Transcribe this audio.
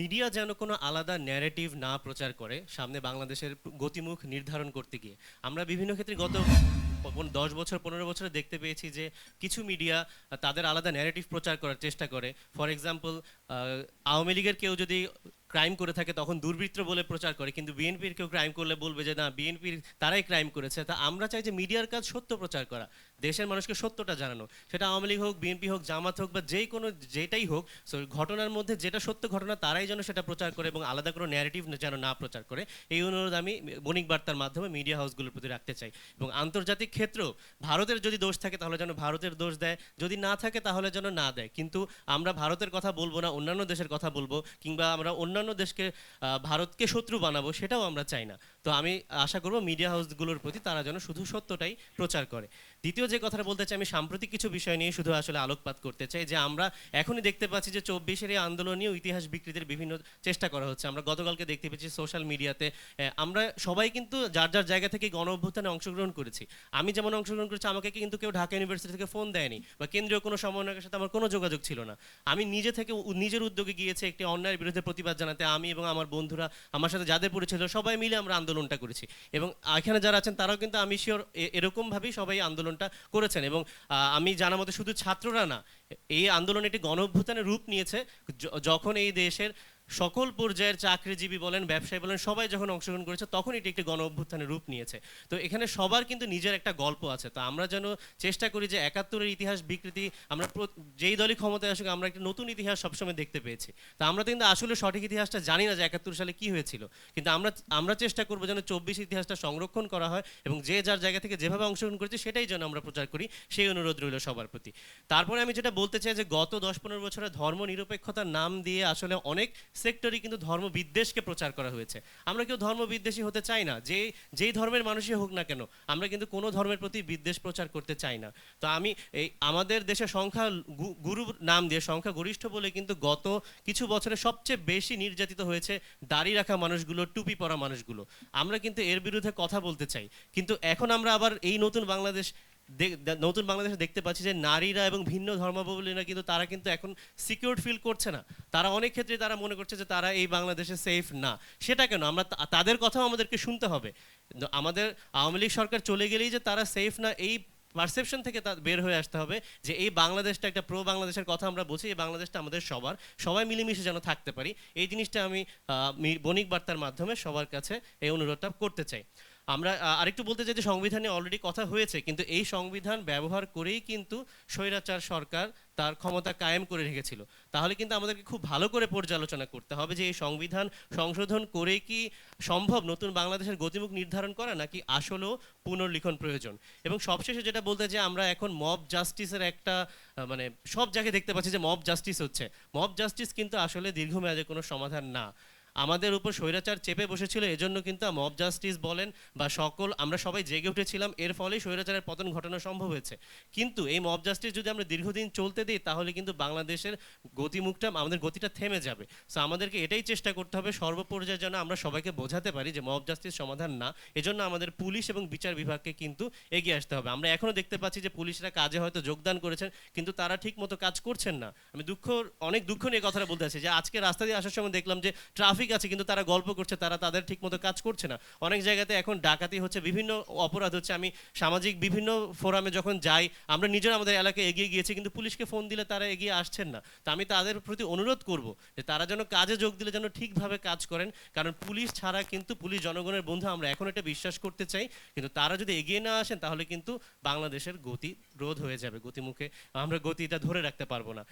Media যেন কোনো আলাদা ন্যারেটিভ না প্রচার করে, সামনে বাংলাদেশের গতিমুখ নির্ধারণ করতে গিয়ে। আমরা বিভিন্ন ক্ষেত্রে গত দশ বছর, পনেরো বছরে দেখতে পেয়েছি যে কিছু মিডিয়া তাদের আলাদা ন্যারেটিভ প্রচার করার চেষ্টা করে। ফর এক্সাম্পল আওয়ামী লীগের কেউ যদি ক্রাইম করে থাকে, তখন দুর্বৃত্ত বলে প্রচার করে, কিন্তু বিএনপির কেউ ক্রাইম করলে বলবে যে, না বিএনপির তারাই ক্রাইম করেছে। তা আমরা চাই যে মিডিয়ার কাজ সত্য প্রচার করা। দেশের মানুষকে সত্যটা জানানো। সেটা আওয়ামী লীগ হোক, বিএনপি হোক, জামাত হোক বা যেই কোনো যেটাই হোক সো ঘটনার মধ্যে যেটা সত্য ঘটনা তারাই যেন সেটা প্রচার করে এবং আলাদা কোনো ন্যারেটিভ যেন না প্রচার করে, এই অনুরোধ আমি বণিক বার্তার মাধ্যমে মিডিয়া হাউসগুলোর প্রতি রাখতে চাই। এবং আন্তর্জাতিক ক্ষেত্রেও ভারতের যদি দোষ থাকে তাহলে যেন ভারতের দোষ দেয়, যদি না থাকে তাহলে যেন না দেয়। কিন্তু আমরা ভারতের কথা বলব না, অন্যান্য দেশের কথা বলব, কিংবা আমরা অন্যান্য দেশকে ভারতকে শত্রু বানাবো সেটাও আমরা চাই না। তো আমি আশা করব মিডিয়া হাউসগুলোর প্রতি তারা যেন শুধু সত্যটাই প্রচার করে। দ্বিতীয় যে কথাটা বলতে চাই আমি সাম্প্রতিক কিছু বিষয় নিয়ে শুধু আসলে আলোকপাত করতে চাই যে আমরা এখনই দেখতে পাচ্ছি যে চব্বিশের এই আন্দোলনীয় ইতিহাস বিকৃতির বিভিন্ন চেষ্টা করা হচ্ছে। আমরা গতকালকে দেখতে পেয়েছি সোশ্যাল মিডিয়াতে আমরা সবাই কিন্তু যার যার জায়গা থেকে গণ অভ্যুত্থানে অংশগ্রহণ করেছি। আমি যেমন অংশগ্রহণ করেছি আমাকে কিন্তু কেউ ঢাকা ইউনিভার্সিটি থেকে ফোন দেয়নি বা কেন্দ্রীয় কোনো সমন্বয়কের সাথে আমার কোনো যোগাযোগ ছিল না। আমি নিজে থেকে নিজের উদ্যোগে গিয়েছি একটি অন্যায়ের বিরুদ্ধে প্রতিবাদ জানাতে। আমি এবং আমার বন্ধুরা আমার সাথে যাদের পরিচয় ছিল, সবাই মিলে আমরা আন্দোলনটা করেছি। এবং এখানে যারা আছেন তারাও কিন্তু আমি শিওর এরকমভাবেই সবাই আন্দোলনটা করেছেন। এবং আমি জানা মতে শুধু ছাত্ররা না এই আন্দোলন একটি গণ অভ্যুত্থানের রূপ নিয়েছে। যখন এই দেশের সকল পর্যায়ের চাকরিজীবী বলেন, ব্যবসায়ী বলেন, সবাই যখন অংশগ্রহণ করেছে তখন এটি একটি গণ অভ্যুত্থানের রূপ নিয়েছে। তো এখানে সবার কিন্তু নিজের একটা গল্প আছে। তো আমরা যেন চেষ্টা করি যে একাত্তরের ইতিহাস বিকৃতি, আমরা যেই দলই ক্ষমতায় আসুক, আমরা একটা নতুন ইতিহাস সবসময় দেখতে পেয়েছি। তো আমরা কিন্তু আসলে সঠিক ইতিহাসটা জানি না যে একাত্তর সালে কি হয়েছিল। কিন্তু আমরা আমরা চেষ্টা করব যেন চব্বিশ ইতিহাসটা সংরক্ষণ করা হয় এবং যে যার জায়গা থেকে যেভাবে অংশগ্রহণ করেছে সেটাই যেন আমরা প্রচার করি, সেই অনুরোধ রইল সবার প্রতি। তারপরে আমি যেটা বলতে চাই যে গত দশ পনেরো বছরে ধর্ম নিরপেক্ষতার নাম দিয়ে আসলে অনেক সেক্টরই কিন্তু ধর্ম বিদ্বেষকে প্রচার করা হয়েছে। আমরা কেউ ধর্ম বিদ্বেষী হতে চাই না। যে, যেই ধর্মের মানুষই হোক না কেন, আমরা কিন্তু কোনো ধর্মের প্রতি বিদ্বেষ প্রচার করতে চাই না। তো আমি এই, আমাদের দেশে সংখ্যা গুরু নাম দিয়ে সংখ্যা গরিষ্ঠ বলে কিন্তু গত কিছু বছরে সবচেয়ে বেশি নির্যাতিত হয়েছে দাড়ি রাখা মানুষগুলো, টুপি পরা মানুষগুলো। আমরা কিন্তু এর বিরুদ্ধে কথা বলতে চাই। কিন্তু এখন আমরা আবার এই নতুন বাংলাদেশ নতুন বাংলাদেশে দেখতে পাচ্ছি যে নারীরা এবং ভিন্ন ধর্মাবলম্বীরা কিন্তু তারা কিন্তু এখন সিকিউর ফিল করছে না। তারা অনেক ক্ষেত্রে তারা মনে করছে যে তারা এই বাংলাদেশে সেফ না। সেটা কেন? আমরা তাদের কথাও আমাদেরকে শুনতে হবে। আমাদের আওয়ামী লীগ সরকার চলে গেলেই যে তারা সেফ না, এই পারসেপশন থেকে তা, বের হয়ে আসতে হবে যে এই বাংলাদেশটা একটা প্রো বাংলাদেশের কথা আমরা বলছি, এই বাংলাদেশটা আমাদের সবার, সবাই মিলেমিশে যেন থাকতে পারি। এই জিনিসটা আমি বণিক বার্তার মাধ্যমে সবার কাছে এই অনুরোধটা করতে চাই। আমরা আরেকটু বলতে চাই যে সংবিধানে অলরেডি কথা হয়েছে, কিন্তু এই সংবিধান ব্যবহার করেই কিন্তু স্বৈরাচার সরকার তার ক্ষমতা কায়েম করে রেখেছিল। তাহলে কিন্তু আমাদেরকে খুব ভালো করে পর্যালোচনা করতে হবে যে এই সংবিধান সংশোধন করে কি সম্ভব নতুন বাংলাদেশের গতিমুখ নির্ধারণ করা, নাকি আসলেও পুনর্লিখন প্রয়োজন? এবং সবশেষে যেটা বলতে যে আমরা এখন মব জাস্টিসের একটা মানে সব জায়গায় দেখতে পাচ্ছি যে মব জাস্টিস হচ্ছে। মব জাস্টিস কিন্তু আসলে দীর্ঘমেয়াদে কোনো সমাধান না। আমাদের উপর স্বৈরাচার চেপে বসেছিল, এজন্য কিন্তু মব জাস্টিস বলেন বা সকল, আমরা সবাই জেগে উঠেছিলাম, এর ফলেই স্বৈরাচারের পতন ঘটানো সম্ভব হয়েছে। কিন্তু এই মব জাস্টিস যদি আমরা দীর্ঘদিন চলতে দিই, তাহলে কিন্তু বাংলাদেশের গতিমুখটা, আমাদের গতিটা থেমে যাবে। সো আমাদেরকে এটাই চেষ্টা করতে হবে, সর্বপর্যায়ে যেন আমরা সবাইকে বোঝাতে পারি যে মব জাস্টিস সমাধান না, এজন্য আমাদের পুলিশ এবং বিচার বিভাগকে কিন্তু এগিয়ে আসতে হবে। আমরা এখনও দেখতে পাচ্ছি যে পুলিশরা কাজে হয়তো যোগদান করেছেন, কিন্তু তারা ঠিক মতো কাজ করছেন না। আমি দুঃখ, অনেক দুঃখ নিয়ে কথাটা বলতে আছি যে আজকে রাস্তা দিয়ে আসার সময় দেখলাম যে ট্রাফিক আছে, কিন্তু তারা গল্প করছে, তারা তাদের ঠিক মতো কাজ করছে না। অনেক জায়গাতে এখন ডাকাতি হচ্ছে, বিভিন্ন অপরাধ হচ্ছে। আমি সামাজিক বিভিন্ন ফোরামে যখন যাই, আমরা নিজেরা আমাদের এলাকায় এগিয়ে গিয়েছি, কিন্তু পুলিশকে ফোন দিলে তারা এগিয়ে আসছেন না। তো আমি তাদের প্রতি অনুরোধ করব যে তারা যেন কাজে যোগ দিলে যেন ঠিকভাবে কাজ করেন, কারণ পুলিশ ছাড়া কিন্তু পুলিশ জনগণের বন্ধু, আমরা এখন এটা বিশ্বাস করতে চাই। কিন্তু তারা যদি এগিয়ে না আসেন, তাহলে কিন্তু বাংলাদেশের গতি রোধ হয়ে যাবে, গতিমুখে আমরা গতিটা ধরে রাখতে পারব না।